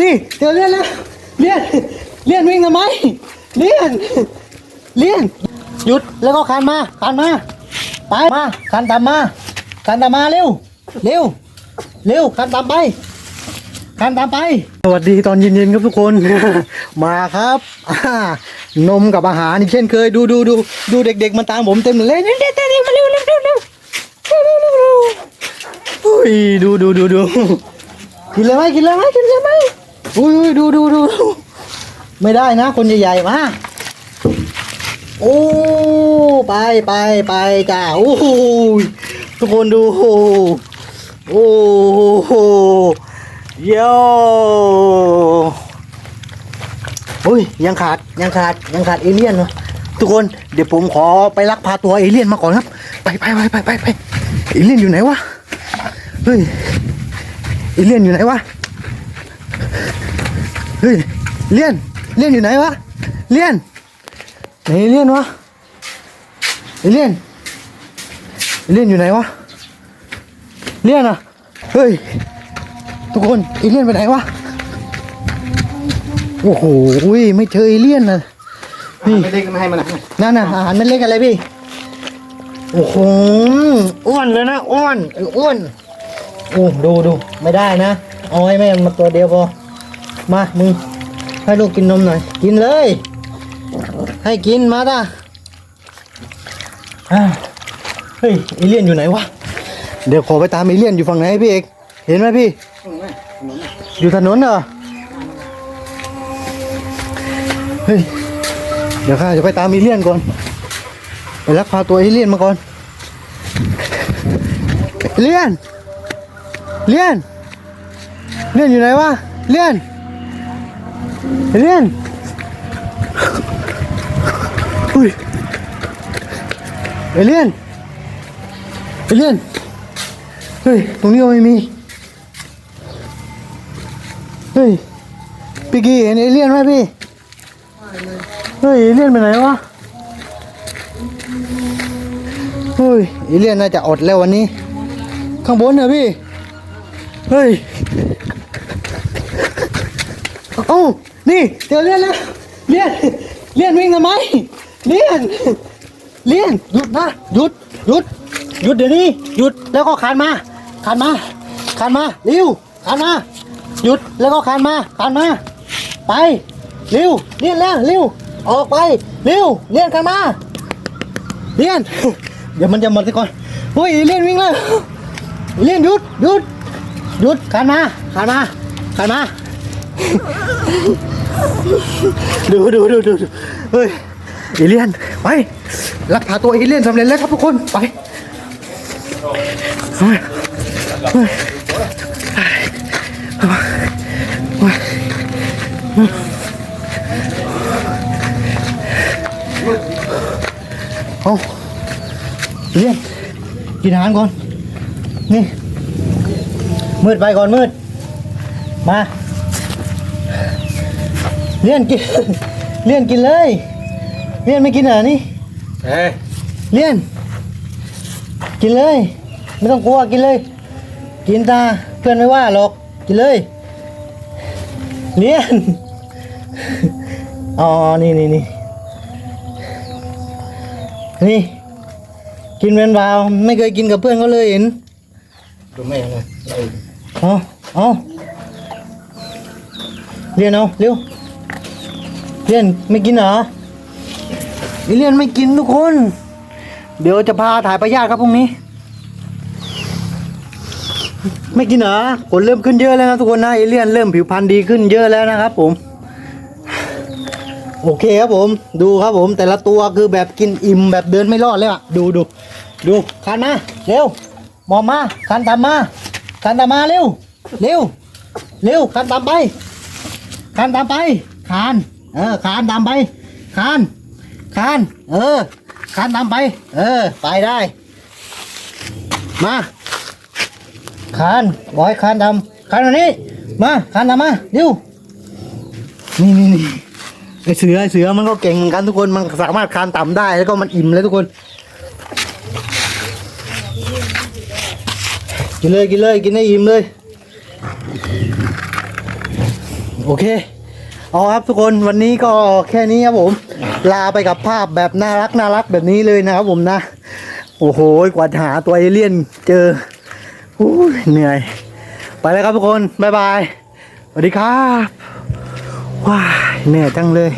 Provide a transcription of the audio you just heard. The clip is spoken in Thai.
นี่เดี๋ยวเลี่ยนแล้วเลี่ยนเลี่ยนวิ่งทำไมเลี่ยนเลี่ยนหยุดแล้วก็คันมาคันมาไปมาคันตามมาคันตามมาเร็วเร็วเร็วคันตามไปคันตามไป สวัสดีตอนเย็นๆครับทุกคน มาครับนมกับอาหารอีกเช่นเคยดูดูดูดูเด็ก ๆมันตามผมเต็มเลยเร็วเร็วเร็วเร็วเร็วเร็วเร็วอุ้ยดูดูดูดูกินเลยไหมกินเลยไหมกินเลยไหม อุ้ยดูดูดูดูไม่ได้นะ คนใหญ่ๆมาโอ้ไปไปไปจ้าโอ้โหทุกคนดูโอ้โหโอ้โหโยโอ้ยยังขาดยังขาดยังขาดเอเลี่ยนวะทุกคนเดี๋ยวผมขอไปลักพาตัวเอเลี่ยนมาก่อนครับ ไปไปไปไปไปไปเอเลี่ยนอยู่ไหนวะเฮ้ยเอเลี่ยนอยู่ไหนวะ เฮ้ยเลี่ยนเลี่ยนอยู่ไหนวะเลี่ยนไหนเอเลี่ยนวะเอเลี่ยนเอเลี่ยนอยู่ไหนวะเลี่ยนอะเฮ้ยทุกคนเอเลี่ยนไปไหนวะโอ้โหไม่เจอเอเลี่ยนนะนี่ไม่ได้ก็ไม่ให้มันนะนั่นน่ะอาหารเม็ดเล็กอะไรพี่โอ้โหอ้วนเลยนะอ้วนเอออ้วนโอ้ดูดูไม่ได้นะเอาให้แม่มันมาตัวเดียวพอ มามึงให้ลูกกินนมหน่อย กินเลย ให้กินมาด้าอ่าเฮ้ยเอเลี่ยนอยู่ไหนวะ เดี๋ยวขอไปตามเอเลี่ยนอยู่ฝั่งไหนพี่เอกเห็นไหมพี่ อยู่ถนนเหรอ เฮ้ย เดี๋ยวข้าจะไปตามเอเลี่ยนก่อน ไปลักพาตัวเอเลี่ยนมาก่อนเอเลี่ยนเอเลี่ยนเอเลี่ยนอยู่ไหนวะเอเลี่ยน เอเลียนอุ้ยเอเลียนเอเลียนเฮ้ยตรงนี้ก็ไม่มีเฮ้ยพี่กี้เห็นเอเลียนไหมพี่เฮ้ยเอเลียนไปไหนวะเฮ้ยเอเลียนน่าจะอดแล้ววันนี้ ข้างบนเหรอพี่เฮ้ย เอ้านี่เจอเลี่ยนแล้วเลี่ยนเลี่ยนวิ่งทำไมเลี่ยนเลี่ยนหยุดนะหยุดหยุดหยุดเดี๋ยวนี้หยุดแล้วก็คานมาคานมาคานมาเร็วคานมาหยุดแล้วก็คานมาคานมาไปเร็วเลี่ยนแล้วเร็วออกไปเร็วเลี่ยนกันมาเลี่ยนเดี๋ยวมันจะหมดซะก่อนเฮ้ยเลี่ยนวิ่งแล้วเลี่ยนหยุดหยุดหยุดขันมาขันมาขันมา ดูดูดูดูเฮ้ยเอเลี่ยนไปลักพาตัวเอเลี่ยนสำเร็จแล้วครับทุกคนไปเฮ้ยเฮ้ยเอาเอเลี่ยนกินอาหารก่อน นี่ มืดไปก่อนมืด มา เลี่ยนกิน เลี่ยนกินเลย เลี่ยนไม่กินเหรอนี่เอ้ยเลี่ยน กินเลย ไม่ต้องกลัวกินเลย กินตาเพื่อนไม่ว่าหรอกกินเลย เลี่ยนอ๋อนี่นี่นี่นี่ กินเป็นเบาไม่เคยกินกับเพื่อนเขาเลยเห็นดูแม่เลยเอ้ยเอาเอา เรียนเอาเร็วเรียนไม่กินเหรอเรียนไม่กินทุกคน เดี๋ยวจะพาถ่ายพยาธิครับพรุ่งนี้ ไม่กินเหรอผลเริ่มขึ้นเยอะแล้วนะทุกคนนะเอเลี่ยนเริ่มผิวพรรณดีขึ้นเยอะแล้วนะครับ ผม โอเคครับผม ดูครับผม แต่ละตัวคือแบบกินอิ่มแบบเดินไม่รอดเลยอะดูดูดูคันมาเร็วมองมาคันตามมาคันตามมาเร็วเร็วเร็วคันตามไป คันตามไปคานเออคานตามไปคานคานเออคานตามไป เออ ไปได้ มาคานบอยคานตามคานมานี้มาคานตามมาเร็วนี่นี่นี่ไอเสือไอเสือมันก็เก่งเหมือนกันทุกคนมันสามารถคานต่ำได้แล้วก็มันอิ่มเลยทุกคน กินเลยกินเลยกินให้อิ่มเลย โอเค เอาครับทุกคนวันนี้ก็แค่นี้ครับผม ลาไปกับภาพแบบน่ารักน่ารักแบบนี้เลยนะครับผมนะ โอ้โหกว่าจะหาตัวเอเลี่ยนเจอโอ้ยเหนื่อย ไปแล้วครับทุกคน บ๊ายบายสวัสดีครับ ว้ายเหนื่อยจังเลย